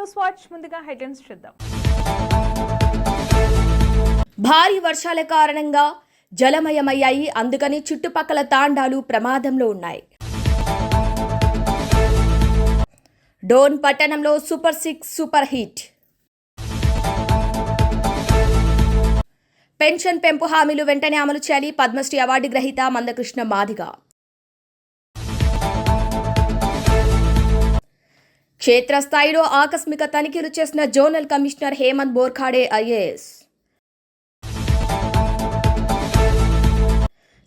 News watch ముందుగా headlines చూద్దాం. భారీ వర్షాల కారణంగా జలమయమయ్యాయి. అందుకని చుట్టుపక్కల తాండాలు ప్రమాదంలో ఉన్నాయి. డోన్ పట్టణంలో super six super hit. Pension పెంపు హామీలు వెంటనే అమలు చేయాలి. పద్మశ్రీ అవార్డు గ్రహీత మందకృష్ణ మాదిగ. క్షేత్రస్థాయిలో ఆకస్మిక తనిఖీలు చేసిన zonal commissioner Hemant Borkhade IAS.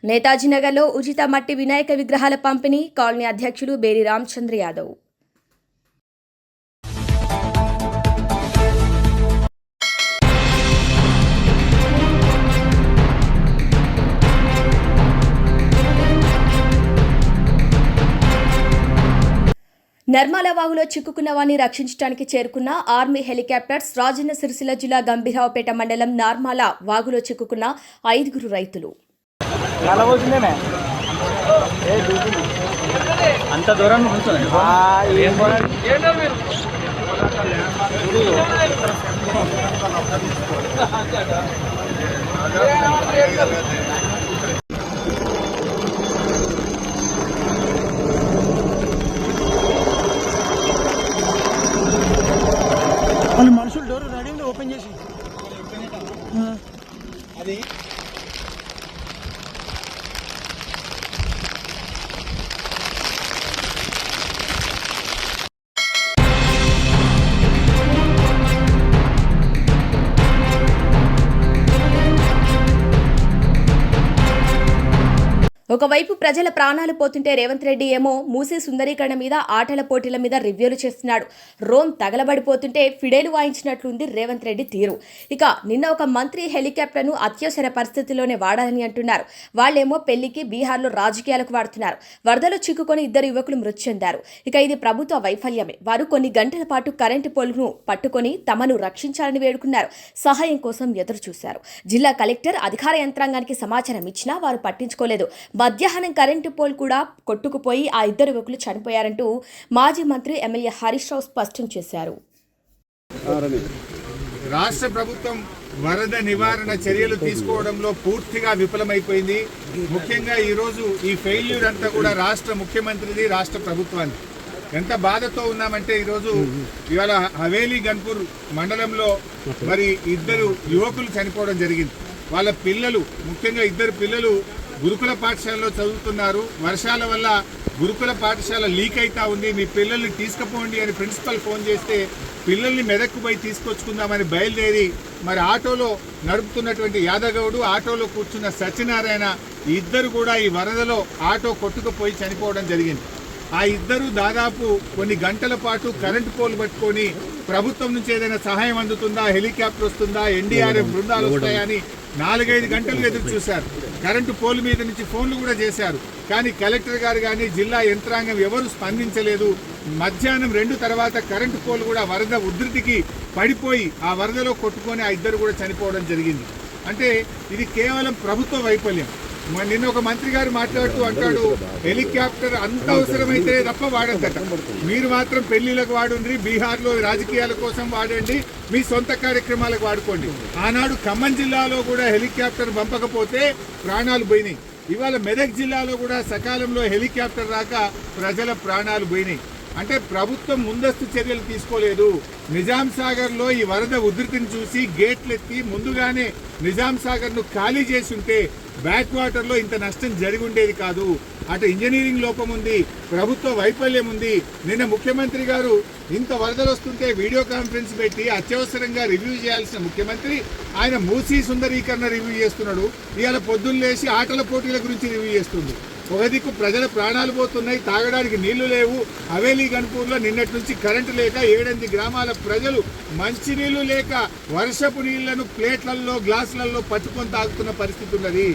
నేతాజీనగర్లో ఉచిత మట్టి వినాయక విగ్రహాల పంపిణీ కాలనీ అధ్యక్షులు బేరి రామచంద్ర యాదవ్. నర్మాల వాగులో చిక్కుకున్న వారిని రక్షించడానికి చేరుకున్న ఆర్మీ హెలికాప్టర్స్ రాజన్న సిరిసిల్ల జిల్లా గంభీరావుపేట మండలం నార్మాల వాగులో చిక్కుకున్న ఐదుగురు రైతులు. అంత దూరం వాళ్ళు మనుషులు డోర్ రెడీ ఓపెన్ చేసి ఒకవైపు ప్రజల ప్రాణాలు పోతుంటే రేవంత్ రెడ్డి ఏమో మూసీ సుందరీకరణ మీద ఆటల పోటీల మీద రివ్యూలు చేస్తున్నాడు. రోమ్ తగలబడిపోతుంటే ఫిడేలు వాయించినట్లుంది రేవంత్ రెడ్డి తీరు. ఇక నిన్న ఒక మంత్రి హెలికాప్టర్ను అత్యవసర పరిస్థితిలోనే వాడాలని అంటున్నారు. వాళ్ళేమో పెళ్ళికి బీహార్లో రాజకీయాలకు వాడుతున్నారు. వరదలు చిక్కుకొని ఇద్దరు యువకులు మృతి చెందారు. ఇక ఇది ప్రభుత్వ వైఫల్యమే. వారు కొన్ని గంటల పాటు కరెంటు పోల్ను పట్టుకొని తమను రక్షించాలని వేడుకున్నారు. సహాయం కోసం ఎదురు చూశారు జిల్లా కలెక్టర్ అధికార యంత్రాంగానికి సమాచారం ఇచ్చినా వారు పట్టించుకోలేదు. మధ్యాహ్నం కరెంటు పోల్ కూడా కొట్టుకుపోయి ఆ ఇద్దరు యువకులు చనిపోయారంటూ మాజీ మంత్రి ఎమ్మెల్యే హరీష్ రావు స్పష్టం చేశారు. రాష్ట్ర ప్రభుత్వం వరద నివారణ చర్యలు తీసుకోవడంలో పూర్తిగా విఫలమైపోయింది. ముఖ్యంగా ఈరోజు ఈ ఫెయిల్యూర్ అంతా కూడా రాష్ట్ర ముఖ్యమంత్రిది రాష్ట్ర ప్రభుత్వాన్ని. ఎంత బాధతో ఉన్నామంటే ఈరోజు ఇవాళ హవేలీ గన్పూర్ మండలంలో మరి ఇద్దరు యువకులు చనిపోవడం జరిగింది. వాళ్ళ పిల్లలు ముఖ్యంగా ఇద్దరు పిల్లలు గురుకుల పాఠశాలలో చదువుతున్నారు. వర్షాల వల్ల గురుకుల పాఠశాల లీక్ అయితా ఉంది. మీ పిల్లల్ని తీసుకుపోండి అని ప్రిన్సిపల్ ఫోన్ చేస్తే పిల్లల్ని మెదక్కు పోయి తీసుకొచ్చుకుందామని బయలుదేరి మరి ఆటోలో నడుపుతున్నటువంటి యాదగౌడు ఆటోలో కూర్చున్న సత్యనారాయణ ఇద్దరు కూడా ఈ వరదలో ఆటో కొట్టుకుపోయి చనిపోవడం జరిగింది. ఆ ఇద్దరు దాదాపు కొన్ని గంటల పాటు కరెంటు పోల్ పట్టుకొని ప్రభుత్వం నుంచి ఏదైనా సహాయం అందుతుందా? హెలికాప్టర్ వస్తుందా? ఎన్డీఆర్ఎఫ్ బృందాలు వస్తాయని నాలుగైదు గంటలు ఎదురు చూశారు. కరెంటు పోల్ మీద నుంచి ఫోన్లు కూడా చేశారు. కానీ కలెక్టర్ గారు కానీ జిల్లా యంత్రాంగం ఎవరు స్పందించలేదు. మధ్యాహ్నం రెండు తర్వాత కరెంటు పోల్ కూడా వరద ఉధృతికి పడిపోయి ఆ వరదలో కొట్టుకొని ఆ ఇద్దరు కూడా చనిపోవడం జరిగింది. అంటే ఇది కేవలం ప్రభుత్వ వైఫల్యం. నిన్న ఒక మంత్రి గారు మాట్లాడుతూ అంటాడు హెలికాప్టర్ అంత అవసరమైతే తప్ప వాడద్దట. మీరు మాత్రం పెళ్ళిలకు వాడుండ్రి బీహార్లో రాజకీయాల కోసం వాడండి మీ సొంత కార్యక్రమాలకు వాడుకోండి. ఆనాడు ఖమ్మం జిల్లాలో కూడా హెలికాప్టర్ పంపకపోతే ప్రాణాలు పోయినాయి. ఇవాళ మెదక్ జిల్లాలో కూడా సకాలంలో హెలికాప్టర్ రాక ప్రజల ప్రాణాలు పోయినాయి. అంటే ప్రభుత్వం ముందస్తు చర్యలు తీసుకోలేదు. నిజాం సాగర్లో ఈ వరద ఉధృతిని చూసి గేట్లు ఎత్తి ముందుగానే నిజాం సాగర్ను ఖాళీ చేసి ఉంటే బ్యాక్ వాటర్లో ఇంత నష్టం జరిగి ఉండేది కాదు. అటు ఇంజనీరింగ్ లోపం ఉంది ప్రభుత్వ వైఫల్యం ఉంది. నిన్న ముఖ్యమంత్రి గారు ఇంత వరదలు వస్తుంటే వీడియో కాన్ఫరెన్స్ పెట్టి అత్యవసరంగా రివ్యూ చేయాల్సిన ముఖ్యమంత్రి ఆయన మూసీ సుందరీకరణ రివ్యూ చేస్తున్నాడు. ఇవాళ పొద్దున్న లేచి ఆటల పోటీల గురించి రివ్యూ చేస్తుంది ఒక దిక్కు ప్రజల ప్రాణాలు పోతున్నాయి తాగడానికి నీళ్ళు లేవు. హవేలీ గణపూర్లో నిన్నటి నుంచి కరెంటు లేక ఏడెనిమిది గ్రామాల ప్రజలు మంచినీళ్ళు లేక వర్షపు నీళ్ళను ప్లేట్లలో గ్లాసులలో పట్టుకొని తాగుతున్న పరిస్థితి ఉన్నది.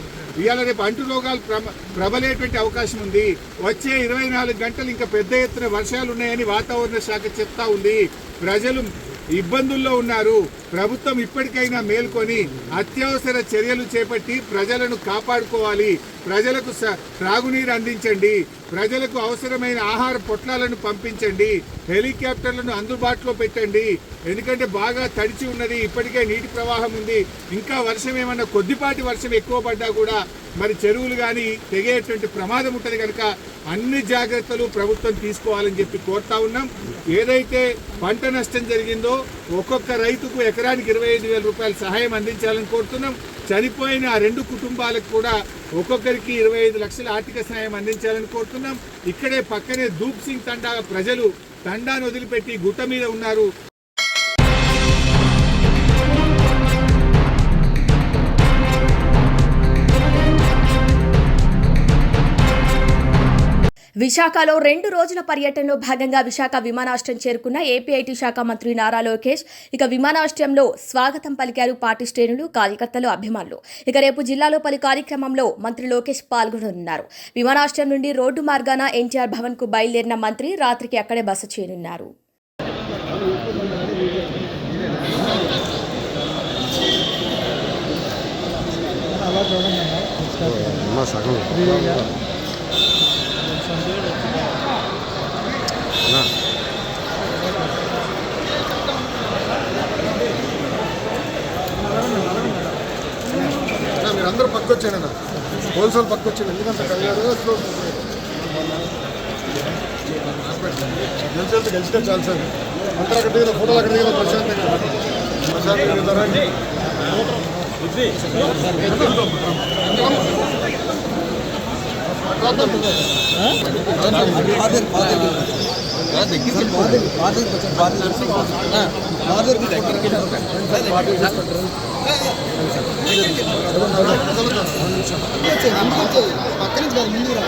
ఇవాళ రేపు అంటు రోగాలు ప్రబ ప్రబలేటువంటి అవకాశం ఉంది. వచ్చే ఇరవై నాలుగు గంటలు ఇంకా పెద్ద ఎత్తున వర్షాలు ఉన్నాయని వాతావరణ శాఖ చెప్తా ఉంది. ప్రజలు ఇబ్బందుల్లో ఉన్నారు. ప్రభుత్వం ఇప్పటికైనా మేల్కొని అత్యవసర చర్యలు చేపట్టి ప్రజలను కాపాడుకోవాలి. ప్రజలకు త్రాగునీరు అందించండి. ప్రజలకు అవసరమైన ఆహార పొట్లాలను పంపించండి. హెలికాప్టర్లను అందుబాటులో పెట్టండి. ఎందుకంటే బాగా తడిచి ఉన్నది ఇప్పటికే నీటి ప్రవాహం ఉంది. ఇంకా వర్షం ఏమన్నా కొద్దిపాటి వర్షం ఎక్కువ పడ్డా కూడా మరి చెరువులు కానీ తెగేటువంటి ప్రమాదం ఉంటుంది కనుక అన్ని జాగ్రత్తలు ప్రభుత్వం తీసుకోవాలని చెప్పి కోరుతా ఉన్నాం. ఏదైతే పంట నష్టం జరిగిందో ఒక్కొక్క రైతుకు ఎకరానికి ఇరవై ఐదు వేల రూపాయల సహాయం అందించాలని కోరుతున్నాం. చనిపోయిన ఆ రెండు కుటుంబాలకు కూడా ఒక్కొక్కరికి ఇరవై ఐదు లక్షల ఆర్థిక సహాయం అందించాలని కోరుతున్నాం. ఇక్కడే పక్కనే దూప్ సింగ్ తండా ప్రజలు తండాను వదిలిపెట్టి గుట్ట మీద ఉన్నారు. విశాఖలో రెండు రోజుల పర్యటనలో భాగంగా విశాఖ విమానాశ్రయం చేరుకున్న ఏపీఐటీ శాఖ మంత్రి నారా లోకేష్ ఇక విమానాశ్రయంలో స్వాగతం పలికారు పార్టీ శ్రేణులు కార్యకర్తలు అభిమానులు. ఇక రేపు జిల్లాలో పలు కార్యక్రమంలో మంత్రి లోకేష్ పాల్గొననున్నారు. విమానాశ్రయం నుండి రోడ్డు మార్గాన ఎన్టీఆర్ భవన్కు బయలుదేరిన మంత్రి రాత్రికి అక్కడే బస చేరున్నారు సగం. అందరూ పక్క వచ్చానన్న హోల్సేల్ పక్క వచ్చాను ఎందుకంటే కళ్యాణ్ స్లో గెలిచేది గెలిచితే చాలు సార్ అందరూ అక్కడ దిగిన ఫోటోలు అక్కడ దిగిన ప్రశాంతంగా ప్రశాంతంగా రండి. పక్క నుంచి కాదు ముందు రా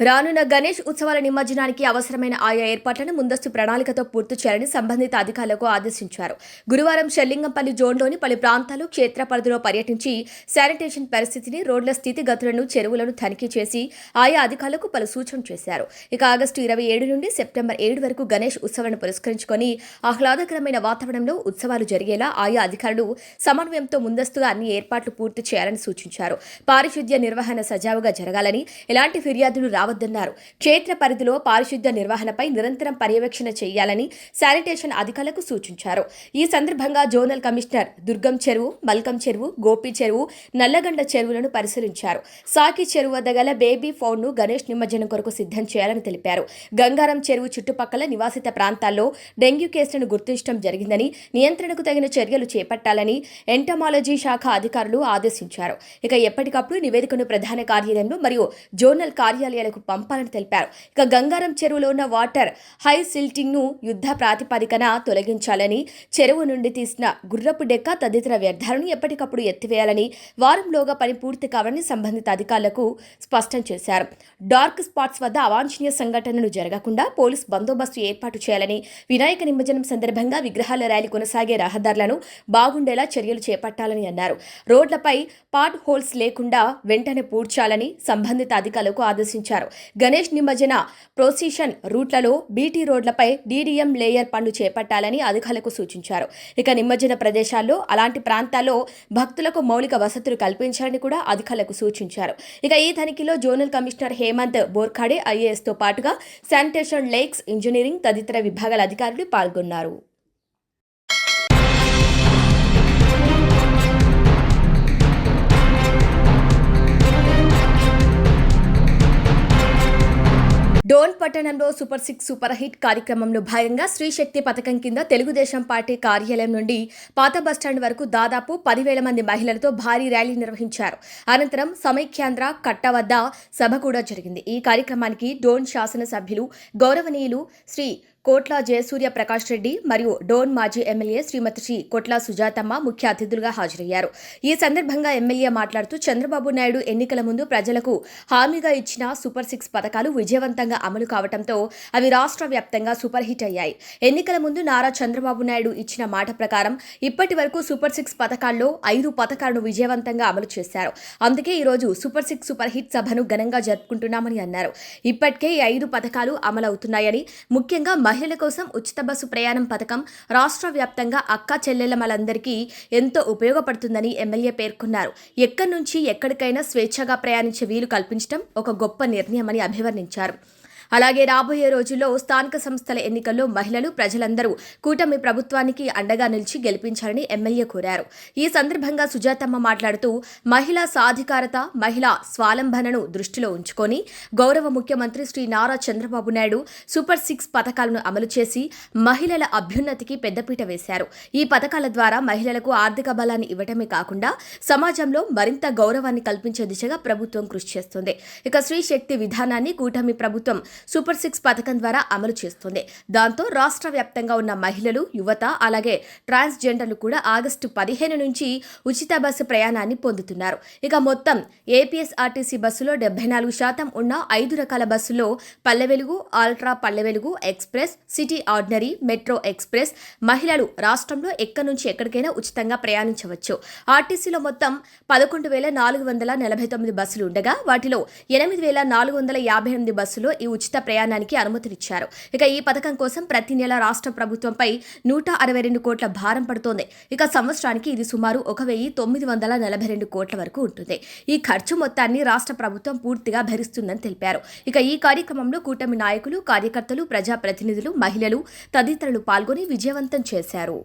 రానున్న గణేష్ ఉత్సవాల నిమజ్జనానికి అవసరమైన ఆయా ఏర్పాట్లను ముందస్తు ప్రణాళికతో పూర్తి చేయాలని సంబంధిత అధికారులకు ఆదేశించారు. గురువారం షెల్లింగంపల్లి జోన్లోని పలు ప్రాంతాలు క్షేత్ర పరిధిలో పర్యటించి శానిటేషన్ పరిస్థితిని రోడ్ల స్థితిగతులను చెరువులను తనిఖీ చేసి ఆయా అధికారులకు పలు సూచనలు చేశారు. ఇక ఆగస్టు ఇరవై ఏడు నుండి సెప్టెంబర్ ఏడు వరకు గణేష్ ఉత్సవాలను పురస్కరించుకొని ఆహ్లాదకరమైన వాతావరణంలో ఉత్సవాలు జరిగేలా ఆయా అధికారులు సమన్వయంతో ముందస్తుగా అన్ని ఏర్పాట్లు పూర్తి చేయాలని సూచించారు. పారిశుద్ధ్య నిర్వహణ సజావుగా జరగాలని ఎలాంటి ఫిర్యాదులు రావద్దన్నారు. క్షేత్ర పరిధిలో పారిశుద్ధ్య నిర్వహణపై నిరంతరం పర్యవేక్షణ చేయాలని శానిటేషన్ అధికారులకు సూచించారు. ఈ సందర్భంగా జోనల్ కమిషనర్ దుర్గం చెరువు మల్కం చెరువు గోపి చెరువు నల్లగండ చెరువులను పరిశీలించారు. సాకి చెరువు వద్ద గల బేబీ ఫౌండ్ను గణేష్ నిమజ్జనం కొరకు సిద్ధం చేయాలని తెలిపారు. గంగారం చెరువు చుట్టుపక్కల నివాసిత ప్రాంతాల్లో డెంగ్యూ కేసులను గుర్తించడం జరిగిందని నియంత్రణకు తగిన చర్యలు చేపట్టాలని ఎంటమాలజీ శాఖ అధికారులు ఆదేశించారు. ఇక ఎప్పటికప్పుడు నివేదికను ప్రధాన కార్యాలయంలో మరియు జోనల్ కార్యాలయాలకు పంపాలని తెలిపారు. ఇక గంగారం చెరువులో ఉన్న వాటర్ హై సిల్టింగ్ను యుద్ధ ప్రాతిపదికన తొలగించాలని చెరువు నుండి తీసిన గుర్రపు డెక్క తదితర వ్యర్థాలను ఎప్పటికప్పుడు ఎత్తివేయాలని వారంలోగా పని పూర్తి కావాలని సంబంధిత అధికారులకు స్పష్టం చేశారు. డార్క్ స్పాట్స్ వద్ద అవాంఛనీయ సంఘటనలు జరగకుండా పోలీస్ బందోబస్తు ఏర్పాటు చేయాలని వినాయక నిమజ్జనం సందర్భంగా విగ్రహాల ర్యాలీ కొనసాగే రహదారులను బాగుండేలా చర్యలు చేపట్టాలని అన్నారు. రోడ్లపై పాట్ హోల్స్ లేకుండా వెంటనే పూడ్చాలని సంబంధిత అధికారులకు ఆదేశించారు. గణేష్ నిమజ్జన ప్రొసిషన్ రూట్లలో బీటీ రోడ్లపై డీడీఎం లేయర్ పనులు చేపట్టాలని అధికారులకు సూచించారు. ఇక నిమజ్జన ప్రదేశాల్లో అలాంటి ప్రాంతాల్లో భక్తులకు మౌలిక వసతులు కల్పించాలని కూడా అధికారులకు సూచించారు. ఇక ఈ తనిఖీలో జోనల్ కమిషనర్ హేమంత్ బోర్ఖాడే ఐఏఎస్తో పాటుగా శానిటేషన్ లేక్స్ ఇంజనీరింగ్ తదితర విభాగాల అధికారులు పాల్గొన్నారు. డోన్ పట్టణంలో సూపర్ సిక్స్ సూపర్ హిట్ కార్యక్రమంలో భాగంగా స్త్రీ శక్తి పథకం కింద తెలుగుదేశం పార్టీ కార్యాలయం నుండి పాత బస్టాండ్ వరకు దాదాపు పదివేల మంది మహిళలతో భారీ ర్యాలీ నిర్వహించారు. అనంతరం సమైఖ్యాంధ్ర కట్ట వద్ద సభ కూడా జరిగింది. ఈ కార్యక్రమానికి డోన్ శాసనసభ్యులు గౌరవనీయులు శ్రీ కోట్ల జయసూర్య ప్రకాష్ రెడ్డి మరియు డోన్ మాజీ ఎమ్మెల్యే శ్రీమతి శ్రీ కోట్ల సుజాతమ్మ ముఖ్య అతిథులుగా హాజరయ్యారు. ఈ సందర్భంగా ఎమ్మెల్యే మాట్లాడుతూ చంద్రబాబు నాయుడు ఎన్నికల ముందు ప్రజలకు హామీగా ఇచ్చిన సూపర్ సిక్స్ పథకాలు విజయవంతంగా అమలు కావడంతో అవి రాష్ట్ర వ్యాప్తంగా సూపర్ హిట్ అయ్యాయి. ఎన్నికల ముందు నారా చంద్రబాబు నాయుడు ఇచ్చిన మాట ప్రకారం ఇప్పటి వరకు సూపర్ సిక్స్ పథకాల్లో ఐదు పథకాలను విజయవంతంగా అమలు చేశారు. అందుకే ఈరోజు సూపర్ సిక్స్ సూపర్ హిట్ సభను ఘనంగా జరుపుకుంటున్నామని అన్నారు. ఇప్పటికే ఈ ఐదు పథకాలు అమలవుతున్నాయని ముఖ్యంగా మహిళల కోసం ఉచిత బస్సు ప్రయాణం పథకం రాష్ట్ర వ్యాప్తంగా అక్క చెల్లెలమలందరికీ ఎంతో ఉపయోగపడుతుందని ఎమ్మెల్యే పేర్కొన్నారు. ఎక్కడి నుంచి ఎక్కడికైనా స్వేచ్ఛగా ప్రయాణించే వీలు కల్పించడం ఒక గొప్ప నిర్ణయమని అభివర్ణించారు. అలాగే రాబోయే రోజుల్లో స్థానిక సంస్థల ఎన్నికల్లో మహిళలు ప్రజలందరూ కూటమి ప్రభుత్వానికి అండగా నిలిచి గెలిపించాలని ఎమ్మెల్యే కోరారు. ఈ సందర్భంగా సుజాతమ్మ మాట్లాడుతూ మహిళా సాధికారత మహిళా స్వాలంబనను దృష్టిలో ఉంచుకొని గౌరవ ముఖ్యమంత్రి శ్రీ నారా చంద్రబాబు నాయుడు సూపర్ సిక్స్ పథకాలను అమలు చేసి మహిళల అభ్యున్నతికి పెద్దపీట వేశారు. ఈ పథకాల ద్వారా మహిళలకు ఆర్థిక బలాన్ని ఇవ్వటమే కాకుండా సమాజంలో మరింత గౌరవాన్ని కల్పించే దిశగా ప్రభుత్వం కృషి చేస్తుంది. ఇక స్త్రీ శక్తి విధానాన్ని కూటమి ప్రభుత్వం సూపర్ సిక్స్ పథకం ద్వారా అమలు చేస్తుంది. దాంతో రాష్ట్ర వ్యాప్తంగా ఉన్న మహిళలు యువత అలాగే ట్రాన్స్జెండర్లు కూడా ఆగస్టు పదిహేను నుంచి ఉచిత బస్సు ప్రయాణాన్ని పొందుతున్నారు. ఇక మొత్తం ఏపీఎస్ఆర్టీసీ బస్సులో డెబ్బై నాలుగు శాతం ఉన్న ఐదు రకాల బస్సులో పల్లె Velugu ultra Palle Velugu express city ordinary metro express మహిళలు రాష్ట్రంలో ఎక్కడి నుంచి ఎక్కడికైనా ఉచితంగా ప్రయాణించవచ్చు. ఆర్టీసీలో మొత్తం పదకొండు వేల నాలుగు వందల నలభై తొమ్మిది బస్సులు ఉండగా వాటిలో ఎనిమిది వేల నాలుగు వందల యాభై ఎనిమిది బస్సులో ఈ ఉచిత ప్రయాణానికి అనుమతినిచ్చారు. ఇక ఈ పథకం కోసం ప్రతి నెల రాష్ట్ర ప్రభుత్వంపై నూట అరవై రెండు కోట్ల భారం పడుతోంది. ఇక సంవత్సరానికి ఇది సుమారు ఒక వెయ్యి తొమ్మిది వందల నలభై రెండు కోట్ల వరకు ఉంటుంది. ఈ ఖర్చు మొత్తాన్ని రాష్ట్ర ప్రభుత్వం పూర్తిగా భరిస్తుందని తెలిపారు. ఇక ఈ కార్యక్రమంలో కూటమి నాయకులు కార్యకర్తలు ప్రజాప్రతినిధులు మహిళలు తదితరులు పాల్గొని విజయవంతం చేశారు.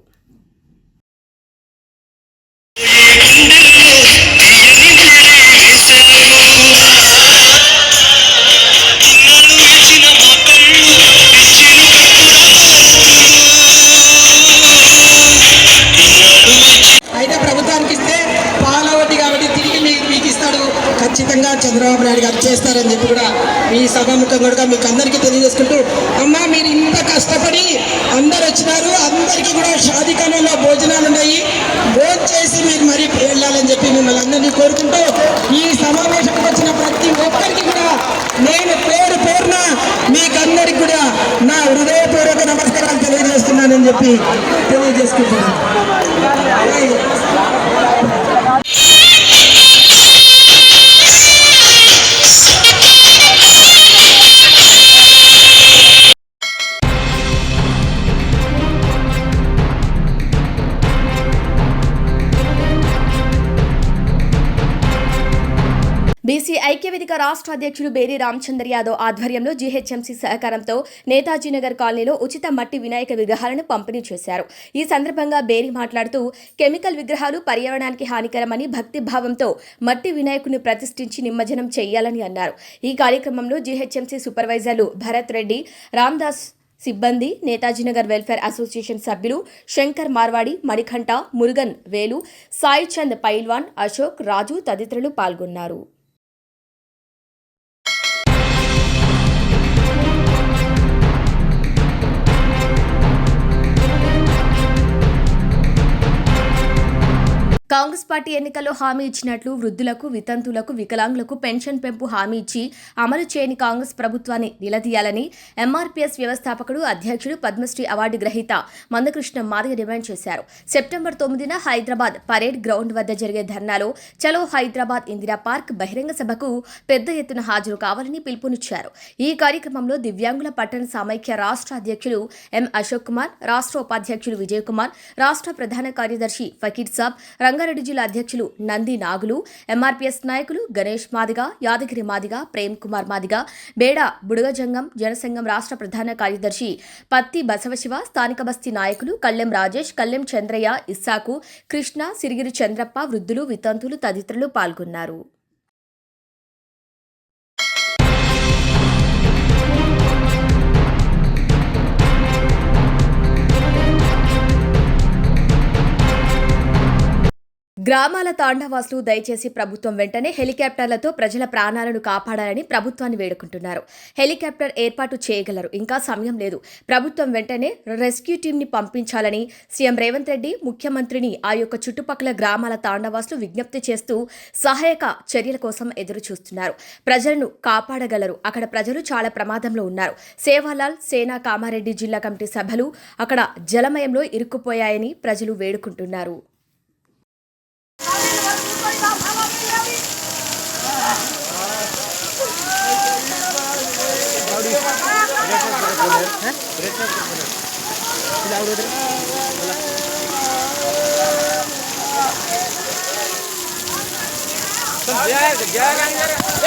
హృదయపూర్వక నమస్కారాలు తెలియజేస్తున్నానని చెప్పి తెలియజేసుకుంటున్నాను. రాష్ట్ర అధ్యక్షుడు బేరి రామచందర్ యాదవ్ ఆధ్వర్యంలో జీహెచ్ఎంసీ సహకారంతో నేతాజీ నగర్ కాలనీలో ఉచిత మట్టి వినాయక విగ్రహాలను పంపిణీ చేశారు. ఈ సందర్భంగా బేరి మాట్లాడుతూ కెమికల్ విగ్రహాలు పర్యావరణానికి హానికరమని భక్తి భావంతో మట్టి వినాయకుని ప్రతిష్ఠించి నిమజ్జనం చేయాలని అన్నారు. ఈ కార్యక్రమంలో జీహెచ్ఎంసీ సూపర్వైజర్లు భరత్ రెడ్డి రామ్దాస్ సిబ్బంది నేతాజీనగర్ వెల్ఫేర్ అసోసియేషన్ సభ్యులు శంకర్ మార్వాడి మణికంఠ మురుగన్ వేలు సాయిచంద్ పైల్వాన్ అశోక్ రాజు తదితరులు పాల్గొన్నారు. కాంగ్రెస్ పార్టీ ఎన్నికల్లో హామీ ఇచ్చినట్లు వృద్ధులకు వితంతులకు వికలాంగులకు పెన్షన్ పెంపు హామీ ఇచ్చి అమలు చేయని కాంగ్రెస్ ప్రభుత్వాన్ని నిలదీయాలని ఎంఆర్పీఎస్ వ్యవస్థాపకుడు అధ్యక్షుడు పద్మశ్రీ అవార్డు గ్రహీత మందకృష్ణ మాదిగ డిమాండ్ చేశారు. సెప్టెంబర్ తొమ్మిదిన హైదరాబాద్ పరేడ్ గ్రౌండ్ వద్ద జరిగే ధర్నాలో చలో హైదరాబాద్ ఇందిరా పార్క్ బహిరంగ సభకు పెద్ద ఎత్తున హాజరు కావాలని పిలుపునిచ్చారు. ఈ కార్యక్రమంలో దివ్యాంగుల పట్టణ సమైక్య రాష్ట్ర అధ్యక్షులు ఎం అశోక్ కుమార్ రాష్ట్ర ఉపాధ్యక్షులు విజయ్ కుమార్ రాష్ట్ర ప్రధాన కార్యదర్శి ఫకీర్ సాబ్ రంగారెడ్డి జిల్లా అధ్యక్షులు నంది నాగులు ఎంఆర్పీఎస్ నాయకులు గణేష్ మాదిగ యాదగిరి మాదిగ ప్రేమ్ కుమార్ మాదిగ బేడ బుడగజంగం జనసంఘం రాష్ట్ర ప్రధాన కార్యదర్శి పత్తి బసవశివ స్థానిక బస్తీ నాయకులు కళ్ళెం రాజేష్ కళ్ళెం చంద్రయ్య ఇస్సాకు కృష్ణ సిరిగిరి చంద్రప్ప వృద్ధులు వితంతులు తదితరులు పాల్గొన్నారు. గ్రామాల తాండవాసులు దయచేసి ప్రభుత్వం వెంటనే హెలికాప్టర్లతో ప్రజల ప్రాణాలను కాపాడాలని ప్రభుత్వాన్ని వేడుకుంటున్నారు. హెలికాప్టర్ ఏర్పాటు చేయగలరు. ఇంకా సమయం లేదు. ప్రభుత్వం వెంటనే రెస్క్యూ టీంని పంపించాలని సీఎం రేవంత్ రెడ్డి ముఖ్యమంత్రిని ఆ యొక్క చుట్టుపక్కల గ్రామాల తాండవాసులు విజ్ఞప్తి చేస్తూ సహాయక చర్యల కోసం ఎదురు చూస్తున్నారు ప్రజలను కాపాడగలరు. అక్కడ ప్రజలు చాలా ప్రమాదంలో ఉన్నారు. సేవాలాల్ సేనా కామారెడ్డి జిల్లా కమిటీ సభలు అక్కడ జలమయంలో ఇరుక్కుపోయాయని ప్రజలు వేడుకుంటున్నారు. Hah? Beratnya berat.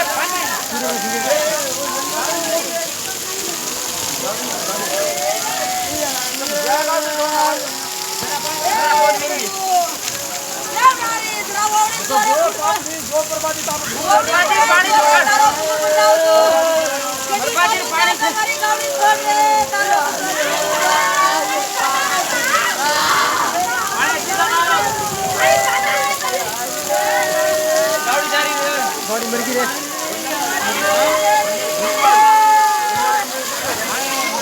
Panen. ગાડી મરકી રે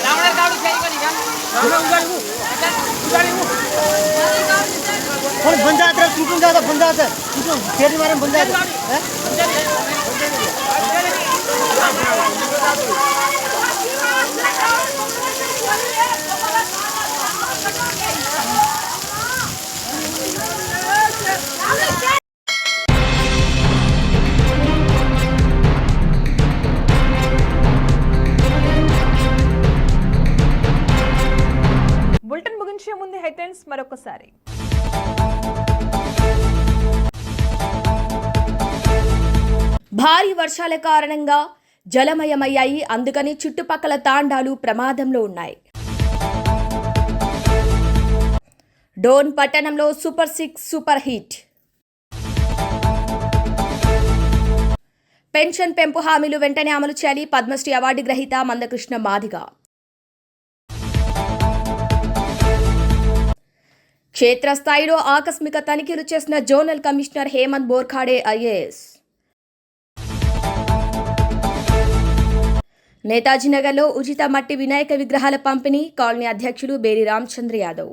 રામણે ગાડી ફેરી કરી બંધા હતા બંધા હતા ફેરી મારે બંધા હતા હે? బులెటిన్ ముగించే ముందు హెడ్లైన్స్ మరొకసారి భారీ వర్షాల కారణంగా జలమయమయ్యాయి. అందుకని చుట్టుపక్కల తాండాలు ప్రమాదంలో ఉన్నాయి. డోన్ పట్టణంలో super six super hit. Pension పెంపు హామీలు వెంటనే అమలు చేయాలి. పద్మశ్రీ అవార్డు గ్రహీత మందకృష్ణ మాదిగ. క్షేత్రస్థాయిలో ఆకస్మిక తనిఖీలు చేసిన zonal commissioner Hemant Borkhade IAS. నేతాజీనగర్లో ఉచిత మట్టి వినాయక విగ్రహాల పంపిణీ కాలనీ అధ్యక్షులు బేరి రామచంద్ర యాదవ్.